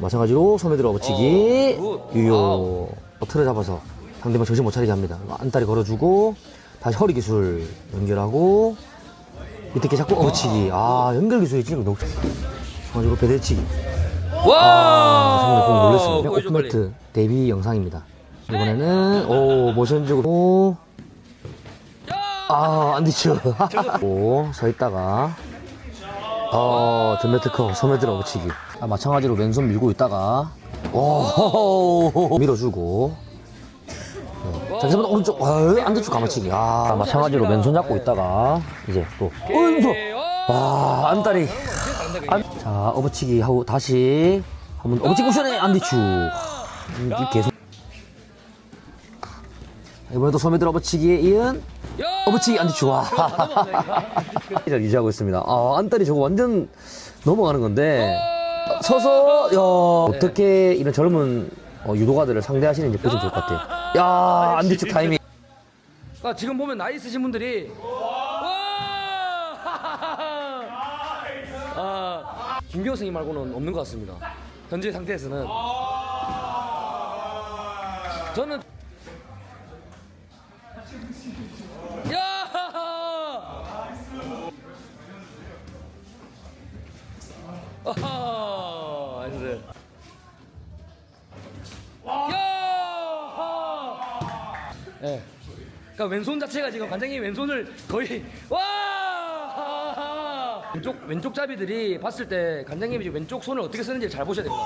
마찬가지로 소매 들어 붙이기. 어, 굿. 유효. 틀을 잡아서 상대방 정신 못 차리게 합니다. 안다리 걸어주고 다시 허리 기술 연결하고 밑에 게 자꾸 어치기. 아 연결 기술이 진짜 너무 마찬가지로 배대치기. 아 정말 와! 놀랐습니다. 보여줘, 빨리. 오프매트 데뷔 영상입니다. 이번에는 오 모션 주고 아 안디츠 오서 있다가 어 전매트 커 소매 들어 붙이기. 아, 마찬가지로 왼손 밀고 있다가. 오. 밀어주고. 네. 자 계속 오른쪽 아, 안디츠 감아치기. 아. 마찬가지로 왼손 잡고 있다가 이제 또. 오른손. 와 안다리. 안- 자 업어치기 하고 다시 한번 업어치기 쿠션에 안디추. 음, 계속. 이번에도 소매 들어 업어치기에 이은 어부치기 안디추 와 유지하고 있습니다. 아 안달이 저거 완전 넘어가는 건데. 서서 야 어떻게 이런 젊은 어, 유도가들을 상대하시는지 보시면 좋을 것 같아요. 야 안디추 타이밍. 아, 지금 보면 나이 있으신 분들이 와! 아, 선생님 말고는 없는 것 같습니다. 현재 상태에서는. 저는 야! 아하! 나이스. 야! 예. 그러니까 왼손 자체가 지금 관장님 왼손을 거의 와 왼쪽 왼쪽 잡이들이 봤을 때 관장님이 지금 왼쪽 손을 어떻게 쓰는지 잘 보셔야 됩니다.